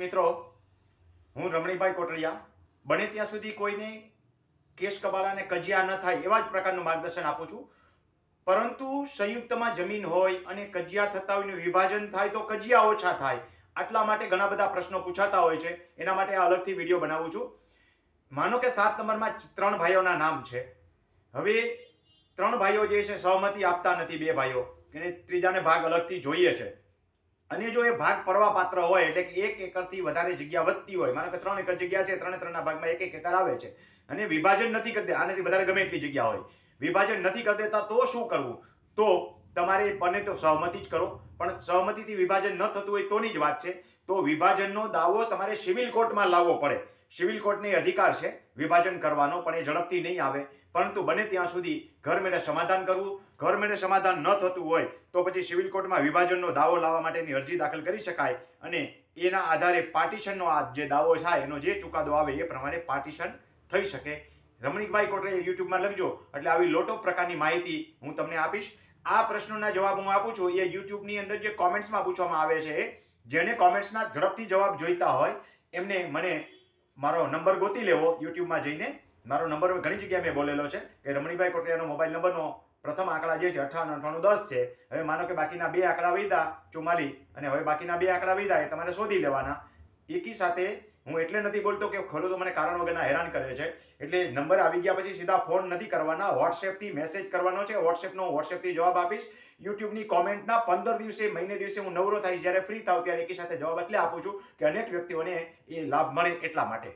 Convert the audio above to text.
મિત્રો, હું રમણીભાઈ કોટડિયા. બને ત્યાં સુધી કોઈને કેસ કબાડાને કજિયા ન થાય એવા જ પ્રકારનું માર્ગદર્શન આપું છું. પરંતુ સંયુક્તમાં જમીન હોય અને કજિયા થતા હોય વિભાજન થાય તો કજિયા ઓછા થાય. આટલા માટે ઘણા બધા પ્રશ્નો પૂછાતા હોય છે. એના માટે આ અલગથી વીડિયો બનાવું છું. માનો કે સાત નંબરમાં ત્રણ ભાઈઓના નામ છે. હવે ત્રણ ભાઈઓ જે છે, સહમતી આપતા નથી બે ભાઈઓ. કે ત્રીજાને ભાગ અલગથી જોઈએ છે. અને જો એ ભાગ પડવા પાત્ર હોય એટલે કે એક એકરથી વધારે જગ્યા વધતી હોય, માનો કે ત્રણ એકર જગ્યા છે, ત્રણે ત્રણના ભાગમાં એક એક એકર આવે છે અને વિભાજન નથી કરતી, આનાથી વધારે ગમે એટલી જગ્યા હોય. વિભાજન નથી કરી દેતા તો શું કરવું? તો તમારે બને તો સહમતિ જ કરો. પણ સહમતિથી વિભાજન ન થતું હોય તોની જ વાત છે. તો વિભાજનનો દાવો તમારે સિવિલ કોર્ટમાં લાવવો પડે. સિવિલ કોર્ટને અધિકાર છે, વિભાજન કરવાનો, પણ એ ઝડપથી નહીં આવે. પરંતુ બને ત્યાં સુધી ઘર મેળે સમાધાન કરવું, ઘર મેળે સમાધાન ન થતું હોય, તો પછી સિવિલ કોર્ટમાં વિભાજનનો દાવો લાવવા માટેની અરજી દાખલ કરી શકાય. અને એના આધારે પાર્ટીશનનો આ જે દાવો થાય, એનો જે ચુકાદો આવે, એ પ્રમાણે પાર્ટીશન થઈ શકે. રમણીકભાઈ કોટરે યુટ્યુબમાં લખજો, એટલે આવી લોટો પ્રકારની માહિતી હું તમને આપીશ. આ પ્રશ્નોના જવાબ હું આપું છું, એ યુટ્યુબની અંદર જે કોમેન્ટ્સમાં પૂછવામાં આવે છે, જેને કોમેન્ટ્સના ઝડપથી જવાબ જોઈતા હોય, એમને મને મારો નંબર ગોતી લેવો યુટ્યુબમાં જઈને. મારો નંબર ઘણી જગ્યાએ મેં બોલેલો છે કે રમણીભાઈ કોટરિયાનો મોબાઈલ નંબરનો પ્રથમ આંકડા જે છે અઠાવન અઠાણું દસ છે. હવે માનો કે બાકીના બે આંકડા વિધા ચુમ્માલી અને હવે બાકીના બે આંકડા વિધા એ તમારે શોધી લેવાના. એકી સાથે હું એટલે નથી બોલતો કે ખરું તો મને કારણ વગરના હેરાન કરે છે. એટલે નંબર આવી ગયા પછી સીધા ફોન નથી કરવાના. વોટ્સએપથી મેસેજ કરવાનો છે. વોટ્સએપનો વોટ્સએપથી જવાબ આપીશ. યુટ્યુબની કોમેન્ટના પંદર દિવસે, મહિને દિવસે હું નવરો થાય, જ્યારે ફ્રી થાવ ત્યારે એકી સાથે જવાબ એટલે આપું છું કે અનેક વ્યક્તિઓને એ લાભ મળે એટલા માટે.